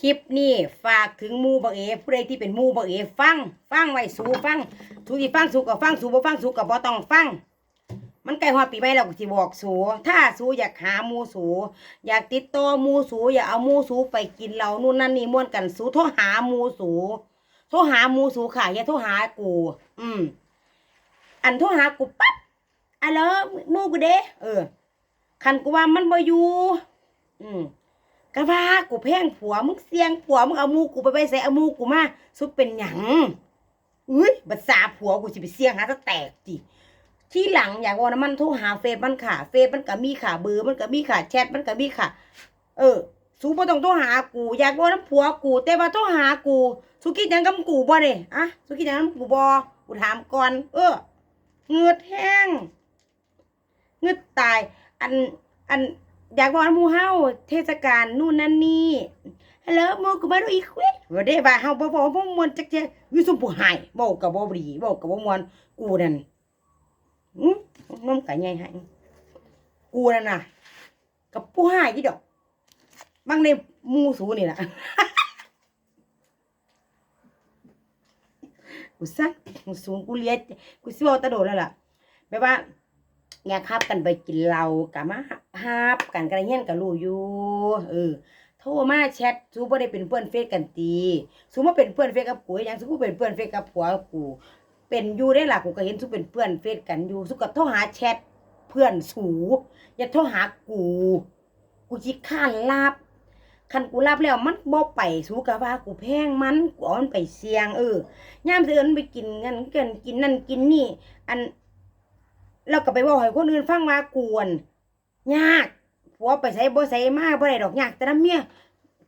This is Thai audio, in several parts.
คลิปนี้ฝากถึงมูบักเอผู้ใดที่เป็นมูบักเอฟัง ฟังไว้สูฟังทุกที่ฟังสูกับฟังสูบ่ฟังสูกับบ่ต้องฟัง มันใกล้ฮอดปีใหม่แล้วก็สิบอกสูถ้าสูอยากหามูสู อยากติดต่อมูสูอยากเอามูสูไปกินเหล้านู่นนั่นนี่ม่วนกันสูโทรหามูสูโทรหามูสู่ค่ะอย่าโทรหากู อืม อันโทรหากูปั๊บอะเลอหมูกูเด้เออคันกูว่ามันบ่อยู่อืม ก็ว่ากูแพงผัวมึงเสียงผัวมึงเอาหมูกูไปไปใส่เอาหมูกูมาสุดเป็นหยังอุ้ยบัดซาผัวกูสิไปเสียงหาจะแตกจิที่หลังอยากว่านมันโทรหาเฟซมันค่ะ เฟซมันก็มีค่ะเบอร์มันก็มีค่ะแชทมันก็มีค่ะ เออสูบ่ต้องโทรหากูอยากว่าน้ำผัวกูแต่ว่าโทรหากูสุคิดยังกับกูบ่เด้อะสุคิดยังกับกูบ่กูถามก่อน เออเงือดแห้งเงือดตาย อันอัน อยากบอกมูเฮาเทศกาลนู่นนั่นนี่ฮัลโหลหมูกูมาดูอีกเว้ยบ่ได้ว่าเฮาบ่บ่บ่มวนจักเทื่ออยู่ซุมผู้หายเว้าก็บ่ดีเว้าก็บ่มวนกูนั่นอื้อมันก็ใหญ่ให้กูนั่นน่ะ กับผู้หายอีดอกบางในมูสูนี่ล่ะกูซักกูสูงกูเลียกูสิเว้าแตะโดดแล้วล่ะแบบว่า อยากขับกันไปกินเหล้ากับมาฮับกันกันเฮียนกับรู้อยู่เออโทรมาแชทซูบ่ได้เป็นเพื่อนเฟซกันตีซูมาเป็นเพื่อนเฟซกับกูย่างซูกูเป็นเพื่อนเฟซกับผัวกูเป็นอยู่ได้หล่ะกูก็เห็นซูเป็นเพื่อนเฟซกันอยู่ซูก็โทรหาแชทเพื่อนสูอย่าโทรหากู กูคิดข้านลาบคันกูรับแล้วมันบ่ไปสูกะว่ากูแพงมันกูอามันไปเสียงเออ ย่ามเดือนไปกินกันเกินกินนั่นกินนี่ อัน เราก็ไปเว่าให้คนอื่นฟังว่ากวนยากผัวไปใส่บ่ใส่มากบ่ได้ดอกยากแต่น้ำเมีย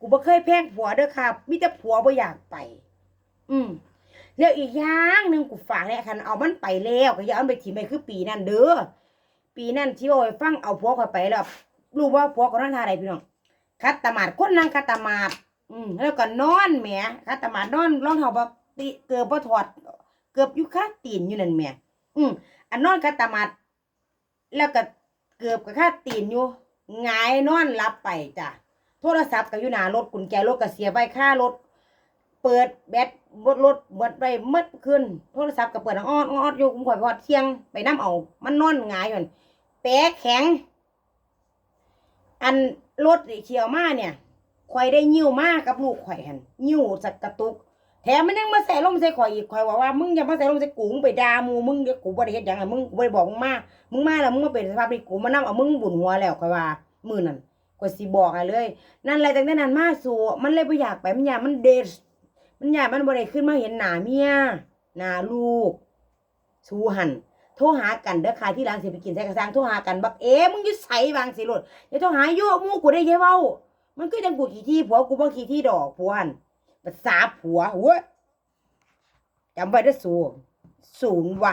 กูบ่เคยแพงผัวเด้อค่ะมีแต่ผัวบ่อยากไป อืมแล้วอีกอย่างหนึ่งกูฝากเนี่ยคันเอามันไปแล้วก็อย่าเอามันไปถิ่มไปคือปีนั้นเด้อปีนั้นที่โอ้ยฟังเอาผัวข่อยไปแล้วรู้ว่าผัวคนนั้นท่าใดพี่น้องคัดตมาดคนนั่งคัดตมาดอืมแล้วก็นอนแหมคัดตมาดนอนรองเท้าบ่ติเกือบบ่ถอด เกือบอยู่คาตีนอยู่นั่นแหมอืม อันนอนกะตามัด แล้วก็เกือบกับค่าตีนอยู่งายนอนรับไปจ้ะโทรศัพท์ก็อยู่หนารถกุญแจรถก็เสียใบค่ารถ เปิดแบตบดรถเบิดไปหมดขึ้น โทรศัพท์ก็เปิดอ้อนอ้อนอยู่ผมข่อยพอดเที่ยงไปน้ำเอา มันนอนงายอยู่แปะแข็ง อันรถเขียวมาเนี่ยข่อยได้ยิ้วมากับลูกข่อยหันยิ้วสักกระตุก แถมมันยังมาใส่ลมใส่ข่อยอีกข่อยว่าว่ามึงอย่ามาใส่ลมใส่กูมึงไปด่ามูมึงเดี๋ยวกูบ่ได้เฮ็ดหยังอะมึงบ่ได้บอกมึงมามึงมาแล้วมึงมาเป็นสภาพนี้กูมานํเอามึงบุญหัวแล้วข่อยว่ามื้อนั้นข่อยสิบอกให้เลย นั่นแหละตั้งแต่นั้นมาสู่มันเลยบ่อยากไปมันอยากมันเดทมันอยากมันบ่ได้ขึ้นมาเห็นหน้าเมียหน้าลูกสูหันโทรหากันเด้อค่ะที่หลังสิไปกินใส่กระซังโทรหากันบักเอ๋มึงอยู่ไสบางสิโลดอย่าโทรหาอยู่หมู่กูได้ยายเว้ามันคือจังกูขี้ที่ผัวกูบ่ขี้ที่ดอกผัวหั่น ภาษาผัวหัวจำไว้เด้สูง สูงวะ